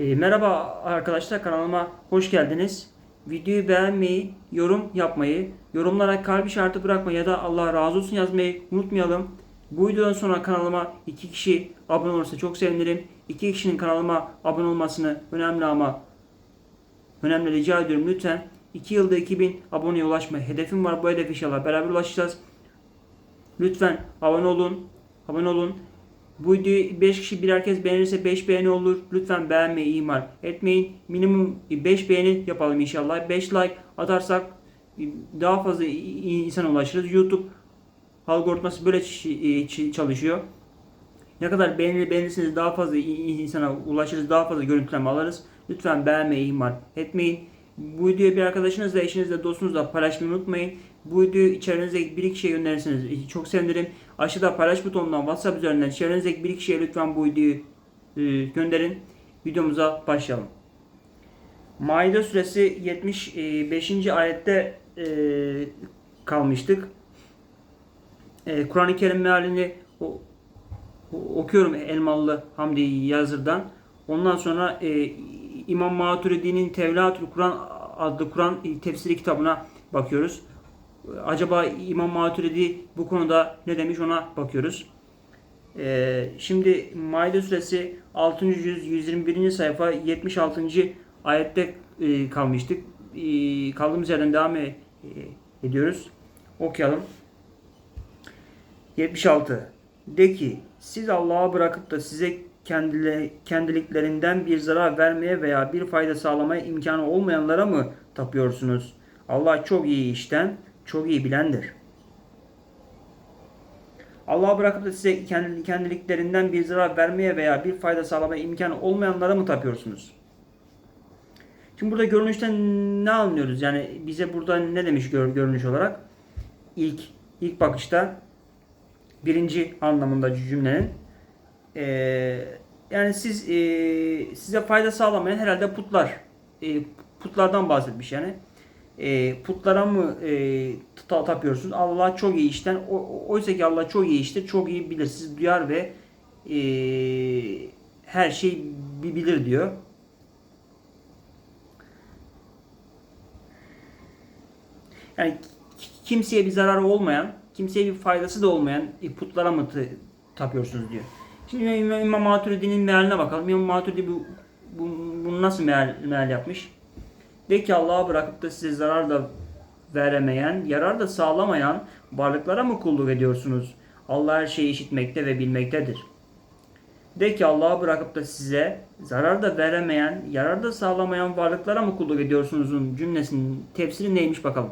E, merhaba arkadaşlar kanalıma hoş geldiniz. Videoyu beğenmeyi, yorum yapmayı, yorumlara kalp işareti bırakmayı ya da Allah razı olsun yazmayı unutmayalım. Bu videodan sonra kanalıma iki kişi abone olursa çok sevinirim. İki kişinin kanalıma abone olmasını önemli ama önemli rica ediyorum lütfen. 2 yılda 2000 aboneye ulaşma hedefim var. Bu hedef inşallah beraber ulaşacağız. Lütfen abone olun. Abone olun. Bu videoyu 5 kişi birer kez beğenirse 5 beğeni olur. Lütfen beğenmeyi ihmal etmeyin. Minimum 5 beğeni yapalım inşallah. 5 like atarsak daha fazla insana ulaşırız. YouTube algoritması böyle çalışıyor. Ne kadar beğenir beğenirseniz daha fazla insana ulaşırız. Daha fazla görüntüleme alırız. Lütfen beğenmeyi ihmal etmeyin. Bu videoyu bir arkadaşınızla, eşinizle, dostunuzla paylaşmayı unutmayın. Bu videoyu içerinizdeki bir kişiye gönderirseniz çok sevinirim. Aşağıda paylaş butonundan WhatsApp üzerinden çevrenizdeki bir kişiye lütfen bu videoyu e, gönderin. Videomuza başlayalım. Maide suresi 75. ayette e, kalmıştık. E, Kur'an-ı Kerim mealini okuyorum Elmalı Hamdi Yazır'dan. Ondan sonra e, İmam Maturidi'nin Tevlatül Kur'an adlı Kur'an tefsiri kitabına bakıyoruz. Acaba İmam Maturidi bu konuda ne demiş ona bakıyoruz. Ee, şimdi Maide suresi 6. yüz 121. sayfa 76. ayette e, kalmıştık. E, kaldığımız yerden devam e, ediyoruz. Okuyalım. 76. De ki siz Allah'a bırakıp da size kendile, kendiliklerinden bir zarar vermeye veya bir fayda sağlamaya imkanı olmayanlara mı tapıyorsunuz? Allah çok iyi işten, çok iyi bilendir. Allah'a bırakıp da size kendiliklerinden bir zarar vermeye veya bir fayda sağlamaya imkanı olmayanlara mı tapıyorsunuz? Şimdi burada görünüşten ne anlıyoruz? Yani bize burada ne demiş gör, görünüş olarak? İlk ilk bakışta birinci anlamında cümlenin ee, yani siz e, size fayda sağlamayan herhalde putlar e, putlardan bahsetmiş yani e, putlara mı e, tapıyorsunuz? Allah çok iyi işten oysa ki Allah çok iyi iştir çok iyi bilir siz duyar ve e, her şey bilir diyor. Yani kimseye bir zararı olmayan, kimseye bir faydası da olmayan putlara mı tapıyorsunuz diyor. Şimdi İmam Maturidi'nin mealine bakalım. İmam Maturidi bu, bu, bunu nasıl meal, meal yapmış? De ki Allah'a bırakıp da size zarar da veremeyen, yarar da sağlamayan varlıklara mı kulluk ediyorsunuz? Allah her şeyi işitmekte ve bilmektedir. De ki Allah'a bırakıp da size zarar da veremeyen, yarar da sağlamayan varlıklara mı kulluk ediyorsunuzun cümlesinin tefsiri neymiş bakalım.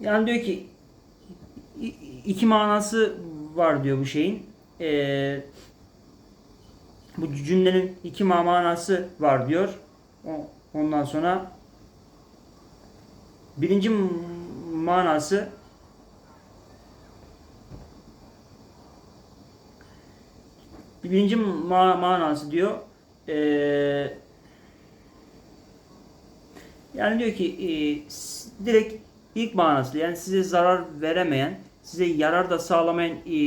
Yani diyor ki iki manası var diyor bu şeyin. Ee, bu cümlenin iki manası var diyor. Ondan sonra birinci manası birinci ma manası diyor ee, yani diyor ki e, direkt İlk manası yani size zarar veremeyen, size yarar da sağlamayan e,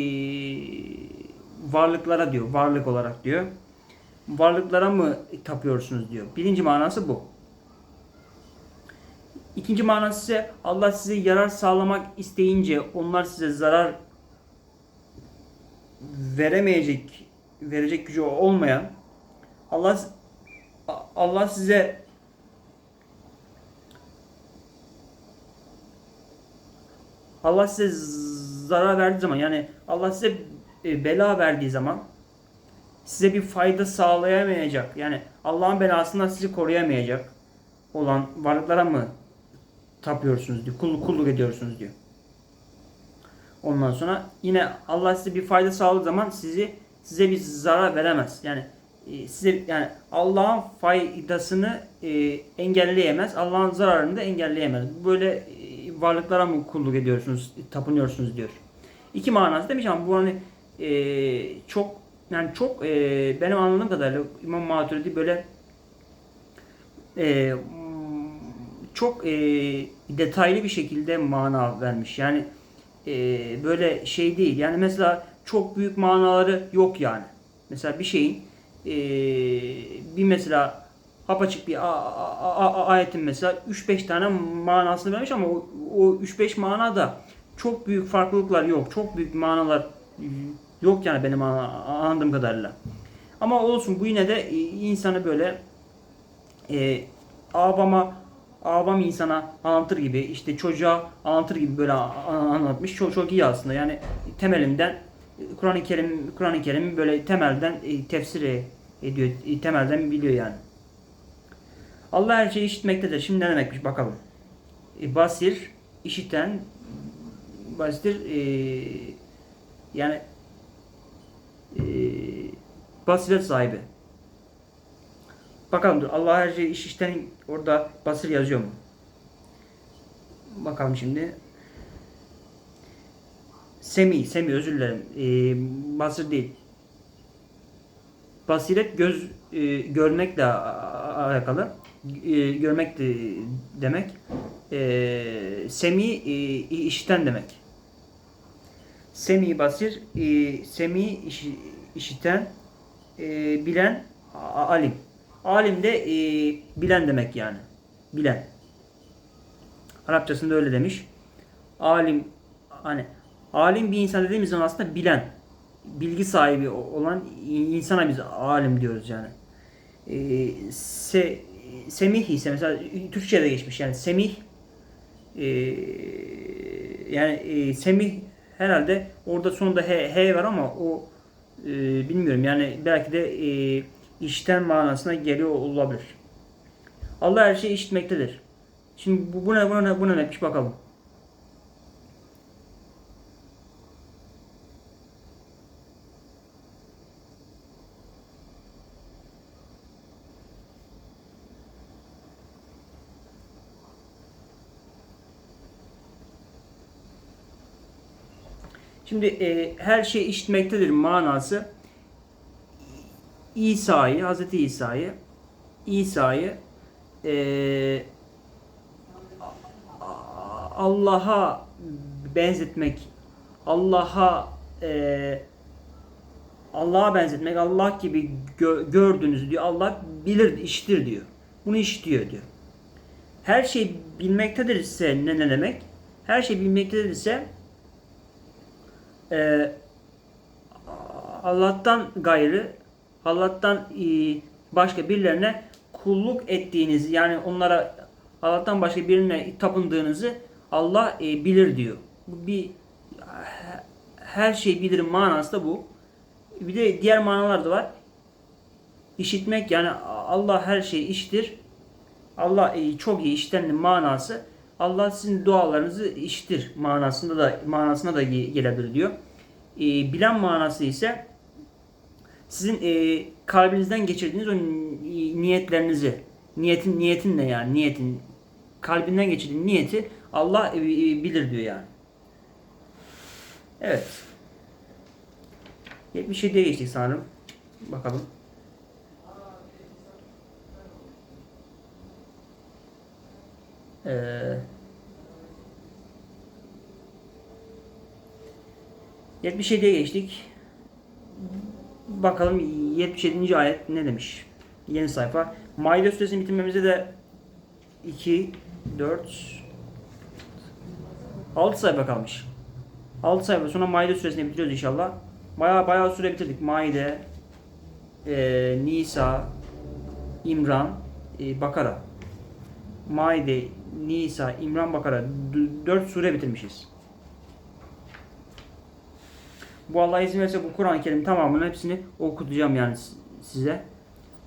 varlıklara diyor. Varlık olarak diyor. Varlıklara mı tapıyorsunuz diyor. Birinci manası bu. İkinci manası ise Allah size yarar sağlamak isteyince onlar size zarar veremeyecek verecek gücü olmayan Allah Allah size Allah size zarar verdiği zaman yani Allah size e, bela verdiği zaman size bir fayda sağlayamayacak. Yani Allah'ın belasından sizi koruyamayacak olan varlıklara mı tapıyorsunuz diyor. Kulluk, kulluk ediyorsunuz diyor. Ondan sonra yine Allah size bir fayda sağladığı zaman sizi size bir zarar veremez. Yani e, size yani Allah'ın faydasını e, engelleyemez. Allah'ın zararını da engelleyemez. Böyle varlıklara mı kulluk ediyorsunuz, tapınıyorsunuz diyor. İki manası demiş ama bu hani e, çok yani çok e, benim anladığım kadarıyla İmam Maturidi böyle e, çok e, detaylı bir şekilde mana vermiş. Yani e, böyle şey değil. Yani mesela çok büyük manaları yok yani. Mesela bir şeyin e, bir mesela apaçık bir ayetin mesela 3-5 tane manasını vermiş ama o, o 3-5 manada çok büyük farklılıklar yok. Çok büyük manalar yok yani benim anladığım kadarıyla. Ama olsun bu yine de e, insanı böyle e, avama avam insana anlatır gibi işte çocuğa anlatır gibi böyle anlatmış. Çok çok iyi aslında. Yani temelinden Kur'an-ı Kerim Kur'an-ı Kerim'i böyle temelden e, tefsir e- ediyor. Temelden biliyor yani. Allah her şeyi işitmektedir. Şimdi ne demekmiş bakalım. E, basir, işiten, basir e, yani e, basiret sahibi. Bakalım dur. Allah her şeyi iş işten orada basir yazıyor mu? Bakalım şimdi. Semi, Semi özür dilerim. Ee, basir değil. Basiret göz e, görmekle alakalı. E, görmek de demek. E, semi e, işiten demek. Semi basir, e, semi işi- işiten, e, bilen, alim. Alim de e, bilen demek yani. Bilen. Arapçasında öyle demiş. Alim hani alim bir insan dediğimiz zaman aslında bilen, bilgi sahibi olan insana biz alim diyoruz yani. E, se, semih ise mesela Türkçe'de geçmiş yani semih e, yani e, semih herhalde orada sonunda he, he var ama o e, bilmiyorum yani belki de e, işten manasına geliyor olabilir. Allah her şeyi işitmektedir. Şimdi bu, bu ne bu ne bakalım. Şimdi e, her şey işitmektedir manası İsa'yı, Hazreti İsa'yı İsa'yı e, Allah'a benzetmek, Allah'a e, Allah'a benzetmek, Allah gibi gö- gördüğünüz diyor. Allah bilir, işitir diyor. Bunu işitiyor diyor. Her şey bilmektedir ise ne ne demek? Her şey bilmektedir ise e, Allah'tan gayrı, Allah'tan e, başka birilerine kulluk ettiğinizi yani onlara Allah'tan başka birine tapındığınızı Allah e, bilir diyor. Bu bir her şey bilir manası da bu. Bir de diğer manalar da var. İşitmek yani Allah her şeyi işitir. Allah e, çok iyi iştenli manası. Allah sizin dualarınızı işitir manasında da manasına da ge- gelebilir diyor. E, bilen manası ise sizin e, kalbinizden geçirdiğiniz o ni- niyetlerinizi, niyetin niyetin ne yani niyetin kalbinden geçirdiğin niyeti Allah e, e, bilir diyor yani. Evet. 77'ye geçtik sanırım. Bakalım. Ee, 77'ye geçtik. Bakalım 77. ayet ne demiş? Yeni sayfa. Maide suresini bitirmemize de 2, 4, 6 sayfa kalmış. 6 sayfa sonra Maide suresini bitiriyoruz inşallah. Baya baya süre bitirdik. Maide, e, Nisa, İmran, e, Bakara. Maide, Nisa, İmran, Bakara. 4 sure bitirmişiz. Bu Allah izin verirse bu Kur'an-ı Kerim tamamının hepsini okutacağım yani size.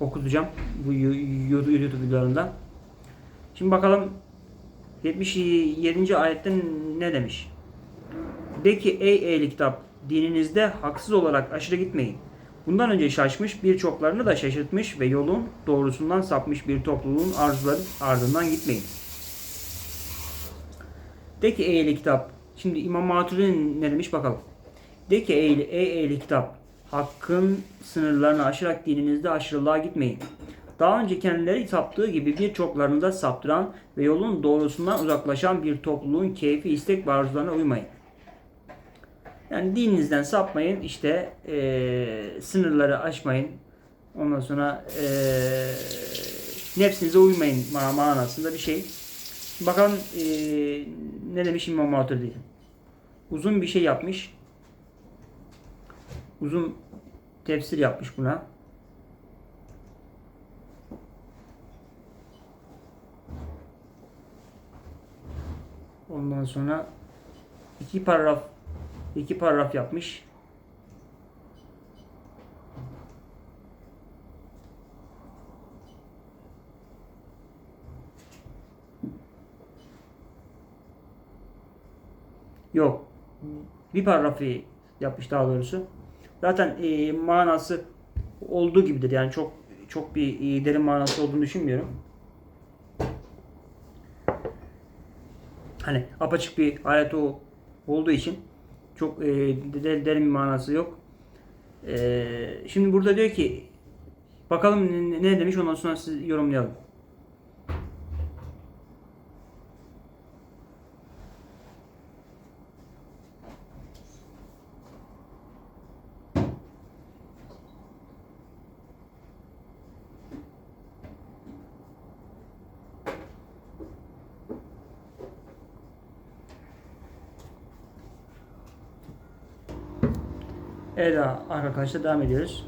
Okutacağım bu YouTube videolarında. Şimdi bakalım 77. ayette ne demiş? De ki ey ehli kitap dininizde haksız olarak aşırı gitmeyin. Bundan önce şaşmış birçoklarını da şaşırtmış ve yolun doğrusundan sapmış bir topluluğun arzuları ardından gitmeyin. De ki ehli kitap. Şimdi İmam Maturidi ne demiş bakalım. De ki ey, ey ehli kitap. Hakkın sınırlarını aşarak dininizde aşırılığa gitmeyin. Daha önce kendileri saptığı gibi birçoklarını da saptıran ve yolun doğrusundan uzaklaşan bir topluluğun keyfi, istek ve arzularına uymayın. Yani dininizden sapmayın, işte eee, sınırları aşmayın. Ondan sonra eee nefsinize uymayın ma- manasında bir şey. Bakalım eee, ne demiş İmam Maturidi. Uzun bir şey yapmış. Uzun tefsir yapmış buna. Ondan sonra iki paragraf iki paragraf yapmış. Yok. Bir paragrafı yapmış daha doğrusu. Zaten e, manası olduğu gibidir. Yani çok çok bir e, derin manası olduğunu düşünmüyorum. Hani apaçık bir ayet o olduğu için çok e, de- derin bir manası yok. E, şimdi burada diyor ki bakalım ne demiş ondan sonra siz yorumlayalım. Evet arkadaşlar devam ediyoruz.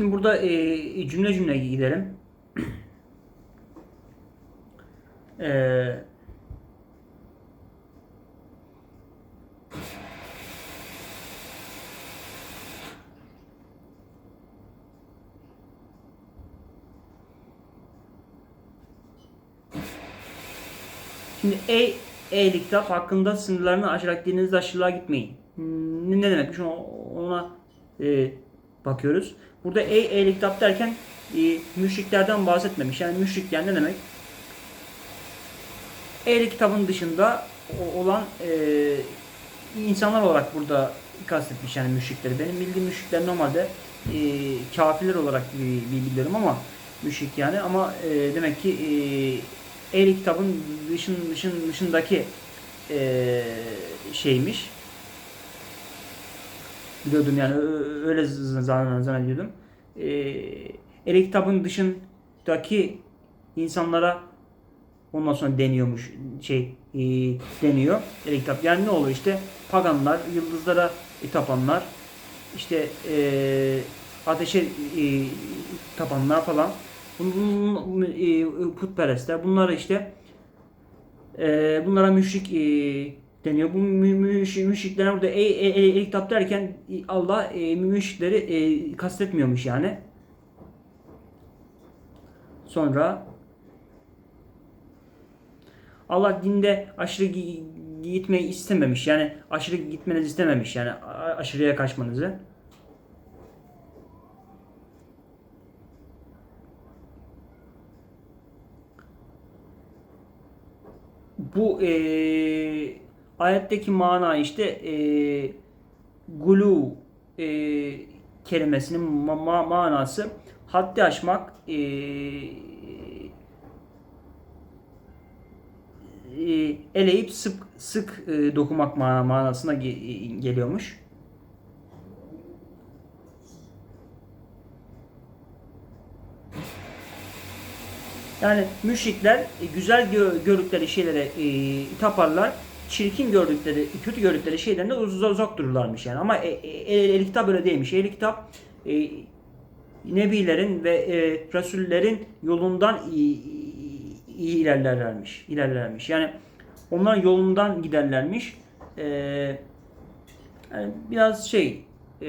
Şimdi burada e, cümle cümle gidelim. e, Şimdi ey ehli kitap hakkında sınırlarını aşarak dininizde aşırılığa gitmeyin. Ne, demek? Şu ona e, bakıyoruz. Burada ey ehli kitap derken e, müşriklerden bahsetmemiş. Yani müşrik yani ne demek? Ehli kitabın dışında olan e, insanlar olarak burada kastetmiş yani müşrikleri. Benim bildiğim müşrikler normalde e, kafirler olarak bi- bi- biliyorum ama müşrik yani ama e, demek ki e, ehli kitabın dışın, dışın, dışındaki e, şeymiş. Biliyordum yani öyle zannediyordum. E, ehli kitabın dışındaki insanlara Ondan sonra deniyormuş şey e, deniyor ehli kitap. Yani ne oluyor işte paganlar, yıldızlara tapanlar, işte e, ateşe e, tapanlar falan. Bunun e, putperestler. Bunlara işte e, bunlara müşrik e, deniyor. Bu mü, müş, müşriklere burada ey, ey, ey, ey kitap derken e, Allah e, müşrikleri e, kastetmiyormuş yani. Sonra Allah dinde aşırı gi- gitmeyi istememiş. Yani aşırı gitmenizi istememiş. Yani aşırıya kaçmanızı. Bu eee ayetteki mana işte eee gulu eee kelimesinin ma- ma- manası haddi aşmak eee e, eleyip sık sık e, dokumak mana manasına ge- geliyormuş. Yani müşrikler e, güzel gö- gördükleri şeylere e, taparlar. Çirkin gördükleri, kötü gördükleri şeylerden de uzak, uzak dururlarmış yani. Ama e, e, el kitap öyle değilmiş. El kitap e, nebilerin ve e, rasullerin yolundan iyi, iyi ilerlerlermiş. ilerlermiş. Yani onların yolundan giderlermiş. E, yani biraz şey e,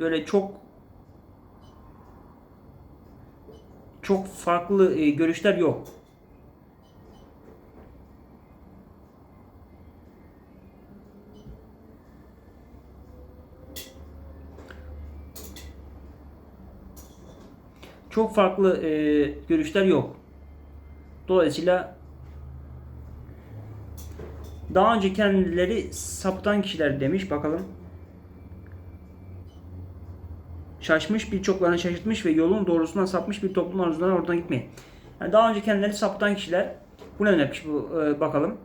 böyle çok çok farklı e, görüşler yok. Çok farklı e, görüşler yok. Dolayısıyla daha önce kendileri saptan kişiler demiş bakalım. Şaşmış birçoklarını şaşırtmış ve yolun doğrusundan sapmış bir toplum arzudan oradan gitmeyin. Yani daha önce kendileri saptan kişiler. Bu ne demiş bu e, bakalım.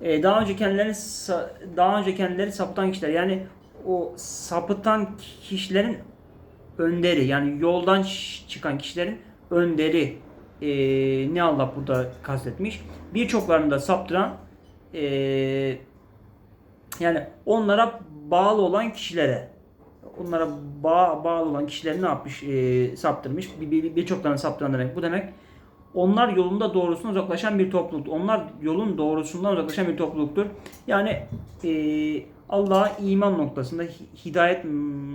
E, daha önce kendileri daha önce kendileri saptan kişiler. Yani o sapıtan kişilerin önderi yani yoldan çıkan kişilerin önderi e, ne Allah burada kastetmiş. Birçoklarını da saptıran e, yani onlara bağlı olan kişilere onlara bağ, bağlı olan kişileri ne yapmış? E, saptırmış. Bir- bir- Birçoklarını saptıran demek. Bu demek onlar yolunda doğrusundan uzaklaşan bir topluluk. Onlar yolun doğrusundan uzaklaşan bir topluluktur. Yani e, Allah'a iman noktasında, hi- hidayet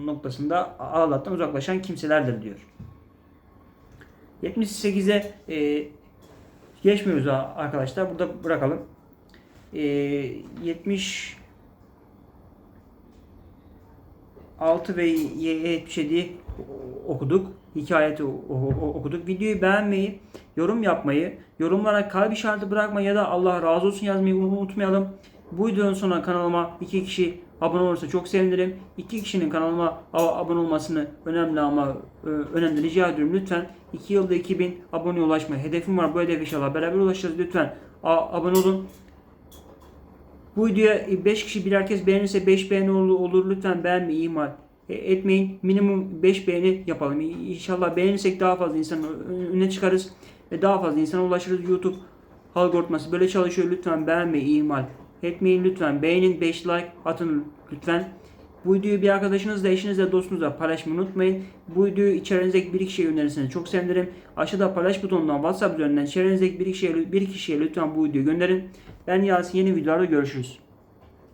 noktasında Allah'tan uzaklaşan kimselerdir diyor. 78'e e, geçmiyoruz arkadaşlar. Burada bırakalım. E, 70 6 ve 77 okuduk. Hikayeti okuduk. Videoyu beğenmeyi, yorum yapmayı, yorumlara kalp işareti bırakmayı ya da Allah razı olsun yazmayı unutmayalım. Bu videonun sonuna kanalıma iki kişi abone olursa çok sevinirim. İki kişinin kanalıma abone olmasını önemli ama e, önemli rica ediyorum. Lütfen 2 yılda 2000 aboneye ulaşma hedefim var. Bu hedef inşallah beraber ulaşacağız. Lütfen abone olun. Bu videoya 5 kişi bir herkes beğenirse 5 beğeni olur. Lütfen beğenmeyi ihmal e, etmeyin. Minimum 5 beğeni yapalım. İnşallah beğenirsek daha fazla insan öne çıkarız ve daha fazla insana ulaşırız. YouTube algoritması böyle çalışıyor. Lütfen beğenmeyi ihmal etmeyin. Lütfen beğenin 5 like atın lütfen. Bu videoyu bir arkadaşınızla, eşinizle, dostunuzla paylaşmayı unutmayın. Bu videoyu içerinizdeki bir kişiye önerirseniz çok sevinirim. Aşağıda paylaş butonundan WhatsApp üzerinden çevrenizdeki bir kişiye, bir kişiye lütfen bu videoyu gönderin. Ben Yasin yeni videolarda görüşürüz.